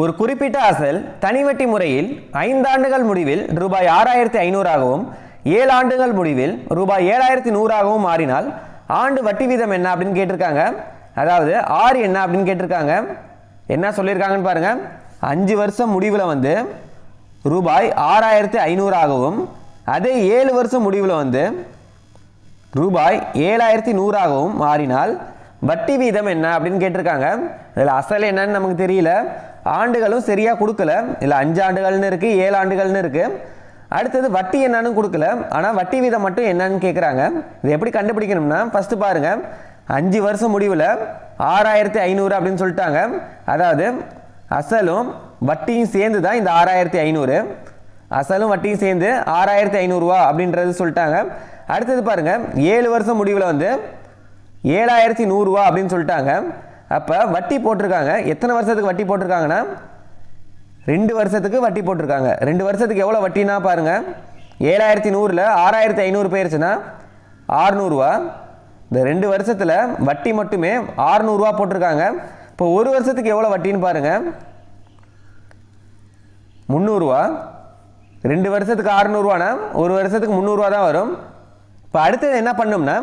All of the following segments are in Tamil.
ஒரு குறிப்பிட்ட அசல் தனிவட்டி முறையில் ஐந்தாண்டுகள் முடிவில் ரூபாய் ஆறாயிரத்தி ஐநூறாகவும் ஏழு ஆண்டுகள் முடிவில் ரூபாய் ஏழாயிரத்தி நூறாகவும் மாறினால் ஆண்டு வட்டி வீதம் என்ன அப்படின்னு கேட்டிருக்காங்க. அதாவது ஆறு என்ன அப்படின்னு கேட்டிருக்காங்க. என்ன சொல்லியிருக்காங்கன்னு பாருங்கள் அஞ்சு வருஷம் முடிவில் வந்து ரூபாய் ஆறாயிரத்தி ஐநூறாகவும் அதே ஏழு வருஷம் முடிவில் வந்து ரூபாய் ஏழாயிரத்தி நூறாகவும் மாறினால் வட்டி வீதம் என்ன அப்படின்னு கேட்டிருக்காங்க. இதில் அசல் என்னன்னு நமக்கு தெரியல. ஆண்டுகளும் சரியாக கொடுக்கல. இல்லை அஞ்சு ஆண்டுகள்னு இருக்குது ஏழு ஆண்டுகள்னு இருக்குது அடுத்தது வட்டி என்னன்னு கொடுக்கல. ஆனால் வட்டி வீதம் மட்டும் என்னன்னு கேட்குறாங்க இது எப்படி கண்டுபிடிக்கணும்னா ஃபஸ்ட்டு பாருங்கள் அஞ்சு வருஷம் முடிவில் ஆறாயிரத்தி ஐநூறு அப்படின்னு சொல்லிட்டாங்க. அதாவது அசலும் வட்டியும் சேர்ந்து தான் இந்த ஆறாயிரத்தி ஐநூறு. அசலும் வட்டியும் சேர்ந்து ஆறாயிரத்தி ஐநூறுரூவா அப்படின்றது சொல்லிட்டாங்க. அடுத்தது பாருங்கள் ஏழு வருஷம் முடிவில் வந்து ஏழாயிரத்தி நூறுரூவா அப்படின்னு சொல்லிட்டாங்க. அப்போ வட்டி போட்டிருக்காங்க. எத்தனை வருஷத்துக்கு வட்டி போட்டிருக்காங்கன்னா? ரெண்டு வருஷத்துக்கு வட்டி போட்டிருக்காங்க. ரெண்டு வருஷத்துக்கு எவ்வளோ வட்டினா பாருங்கள் ஏழாயிரத்தி நூறில் ஆறாயிரத்தி ஐநூறு போயிருச்சுன்னா ஆறுநூறுவா. இந்த ரெண்டு வருஷத்தில் வட்டி மட்டுமே ஆறுநூறுவா போட்டிருக்காங்க. இப்போ ஒரு வருஷத்துக்கு எவ்வளோ வட்டின்னு பாருங்கள் முந்நூறுரூவா ரெண்டு வருஷத்துக்கு ஆறுநூறுவானா? ஒரு வருஷத்துக்கு முந்நூறுரூவா தான் வரும். இப்போ அடுத்தது என்ன பண்ணோம்னா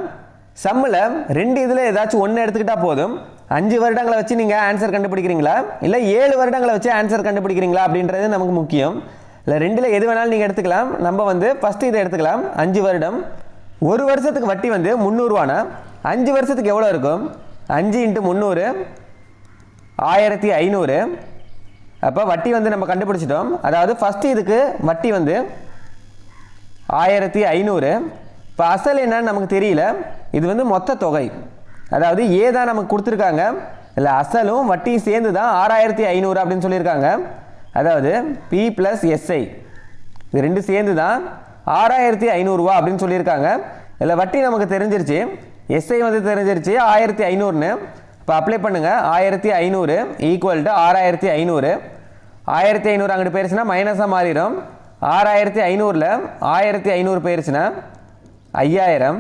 சம்மில் ரெண்டு இதில் ஏதாச்சும் ஒன்று எடுத்துக்கிட்டால் போதும். அஞ்சு வருடங்களை வச்சு நீங்கள் ஆன்சர் கண்டுபிடிக்கிறீங்களா? இல்லை ஏழு வருடங்களை வச்சு ஆன்சர் கண்டுபிடிக்கிறீங்களா அப்படின்றது நமக்கு முக்கியம். இல்லை ரெண்டில் எது வேணாலும் நீங்கள் எடுத்துக்கலாம். நம்ம வந்து ஃபஸ்ட்டு இதை எடுத்துக்கலாம். அஞ்சு வருடம். ஒரு வருஷத்துக்கு வட்டி வந்து முந்நூறுவானா அஞ்சு வருஷத்துக்கு எவ்வளோ இருக்கும்? அஞ்சு இன்ட்டு முந்நூறு. ஆயிரத்தி ஐநூறு. அப்போ வட்டி வந்து நம்ம கண்டுபிடிச்சிட்டோம். அதாவது ஃபஸ்ட்டு இதுக்கு வட்டி வந்து ஆயிரத்தி ஐநூறு. இப்போ அசல் என்னன்னு நமக்கு தெரியல. இது வந்து மொத்த தொகை. அதாவது ஏ தான் நமக்கு கொடுத்துருக்காங்க. இல்லை அசலும் வட்டியும் சேர்ந்து தான் ஆறாயிரத்தி ஐநூறு அப்படின்னு சொல்லியிருக்காங்க. அதாவது பி ப்ளஸ் எஸ்ஐ இது ரெண்டு சேர்ந்து தான் ஆறாயிரத்தி ஐநூறுரூவா அப்படின்னு சொல்லியிருக்காங்க. இதில் வட்டி நமக்கு தெரிஞ்சிருச்சு. எஸ்ஐ வந்து தெரிஞ்சிருச்சு ஆயிரத்தி ஐநூறுன்னு. இப்போ அப்ளை பண்ணுங்கள் ஆயிரத்தி ஐநூறு ஈக்குவல் டு ஆறாயிரத்தி ஐநூறு. ஆயிரத்தி ஐநூறு அங்கிட்டு போயிருச்சுன்னா மைனஸாக மாறிடும். ஆறாயிரத்தி ஐநூறில் ஆயிரத்தி ஐநூறு போயிருச்சுன்னா ஐயாயிரம்.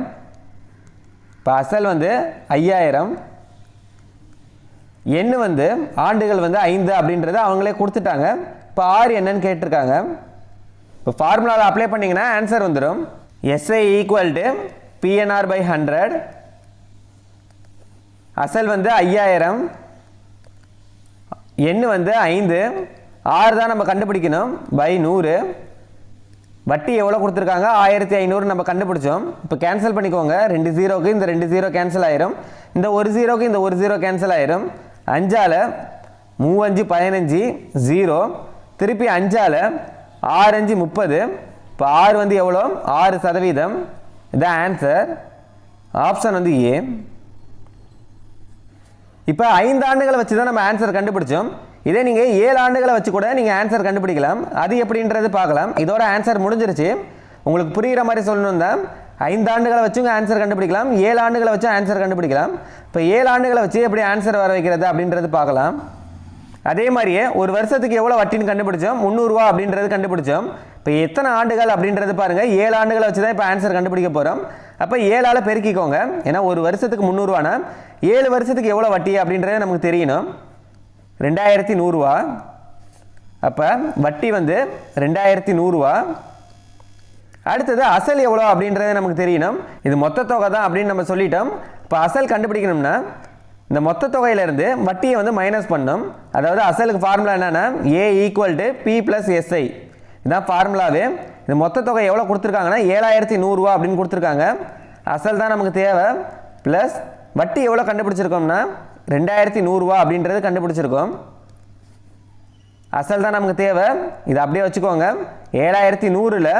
இப்போ அசல் வந்து ஐயாயிரம். எண் வந்து ஆண்டுகள் வந்து ஐந்து அப்படின்றத அவங்களே கொடுத்துட்டாங்க. இப்போ ஆறு என்னன்னு கேட்டிருக்காங்க. இப்போ ஃபார்முலாவில் அப்ளை பண்ணிங்கன்னா ஆன்சர் வந்துடும் SI equal to PNR by hundred அசல் வந்து ஐயாயிரம். எண் வந்து ஐந்து. ஆறு தான் நம்ம கண்டுபிடிக்கணும். பை நூறு. வட்டி எவ்வளோ கொடுத்துருக்காங்க? ஆயிரத்தி ஐநூறு நம்ம கண்டுபிடிச்சோம். இப்போ கேன்சல் பண்ணிக்கோங்க. ரெண்டு ஜீரோக்கு இந்த ரெண்டு ஜீரோ கேன்சல் ஆயிரும். இந்த ஒரு ஜீரோக்கு இந்த ஒரு ஜீரோ கேன்சல் ஆயிரும். அஞ்சால் மூவஞ்சு பதினஞ்சு ஜீரோ திருப்பி அஞ்சால் ஆறு அஞ்சு முப்பது. இப்போ ஆறு வந்து எவ்வளோ? ஆறு சதவீதம். இதான் ஆன்சர் ஆப்ஷன் வந்து ஏ இப்போ ஐந்து ஆண்டுகளை வச்சு தான் நம்ம ஆன்சர் கண்டுபிடிச்சோம். இதே நீங்கள் ஏழு ஆண்டுகளை வச்சு கூட நீங்கள் ஆன்சர் கண்டுபிடிக்கலாம். அது எப்படின்றது பார்க்கலாம். இதோட ஆன்சர் முடிஞ்சிருச்சு. உங்களுக்கு புரிகிற மாதிரி சொல்லணும் தான் ஐந்து ஆண்டுகளை வச்சுங்க ஆன்சர் கண்டுபிடிக்கலாம். ஏழு ஆண்டுகளை வச்சு ஆன்சர் கண்டுபிடிக்கலாம். இப்போ ஏழு ஆண்டுகளை வச்சு எப்படி ஆன்சர் வர வைக்கிறது அப்படின்றது பார்க்கலாம். அதே மாதிரியே ஒரு வருஷத்துக்கு எவ்வளோ வட்டின்னு கண்டுபிடிச்சோம்? முந்நூறுரூவா அப்படின்றது கண்டுபிடிச்சோம். இப்போ எத்தனை ஆண்டுகள் அப்படின்றது பாருங்கள் ஏழு ஆண்டுகளை வச்சு தான் இப்போ ஆன்சர் கண்டுபிடிக்க போகிறோம் அப்போ ஏழால் பெருக்கிக்கோங்க. ஏன்னா ஒரு வருஷத்துக்கு முந்நூறுவானா ஏழு வருஷத்துக்கு எவ்வளோ வட்டி அப்படின்றது நமக்கு தெரியணும். ரெண்டாயிரத்தி நூறுரூவா அப்போ வட்டி வந்து ரெண்டாயிரத்தி நூறுரூவா அடுத்தது அசல் எவ்வளோ அப்படின்றது நமக்கு தெரியணும். இது மொத்த தொகை தான் அப்படின்னு நம்ம சொல்லிட்டோம். இப்போ அசல் கண்டுபிடிக்கணும்னா இந்த மொத்த தொகையிலேருந்து வட்டியை வந்து மைனஸ் பண்ணும் அதாவது அசலுக்கு ஃபார்முலா என்னென்னா A equal to P plus SI இதுதான் ஃபார்முலாவே இந்த மொத்த தொகை எவ்வளோ கொடுத்துருக்காங்கன்னா ஏழாயிரத்தி நூறுரூவா அப்படின்னு கொடுத்துருக்காங்க. அசல் தான் நமக்கு தேவை. ப்ளஸ் வட்டி எவ்வளோ கண்டுபிடிச்சிருக்கோம்னா ரெண்டாயிரத்தி நூறுரூவா அப்படின்றது கண்டுபிடிச்சிருக்கோம். அசல் தான் நமக்கு தேவை. இதை அப்படியே வச்சுக்கோங்க. ஏழாயிரத்தி நூறில்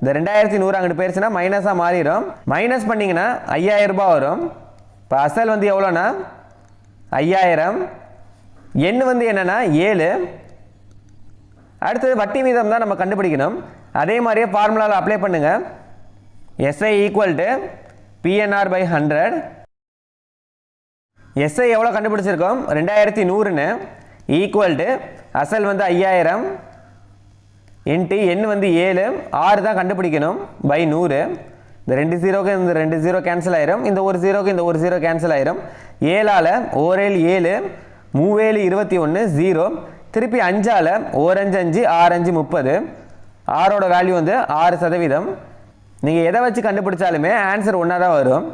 இந்த ரெண்டாயிரத்தி நூறு அங்கிட்டு போயிருச்சுன்னா மைனஸாக மாறிடும். மைனஸ் பண்ணிங்கன்னா ஐயாயிரம் ரூபாய் வரும். இப்போ அசல் வந்து எவ்வளோண்ணா ஐயாயிரம். எண் வந்து என்னென்னா ஏழு. அடுத்தது வட்டி வீதம் தான் நம்ம கண்டுபிடிக்கணும். அதே மாதிரியே ஃபார்முலாவில் அப்ளை பண்ணுங்கள் SI equal to PNR by hundred SI எவ்வளோ கண்டுபிடிச்சிருக்கோம்? ரெண்டாயிரத்தி நூறுன்னு. ஈக்குவல் டு அசல் வந்து ஐயாயிரம். இன்ட்டு எண் வந்து ஏழு. ஆறு தான் கண்டுபிடிக்கணும். பை நூறு. இந்த ரெண்டு ஜீரோக்கு இந்த ரெண்டு ஜீரோ கேன்சல் ஆயிரும். இந்த ஒரு ஜீரோக்கு இந்த ஒரு ஜீரோ கேன்சல் ஆயிரும். ஏழால் ஓரேழு ஏழு. மூவேழு இருபத்தி ஒன்று ஜீரோ திருப்பி அஞ்சால் ஓரஞ்சு அஞ்சு ஆறஞ்சு முப்பது. ஆறோட வேல்யூ வந்து ஆறு சதவீதம். நீங்கள் எதை வச்சு கண்டுபிடிச்சாலுமே ஆன்சர் ஒன்றா தான் வரும்.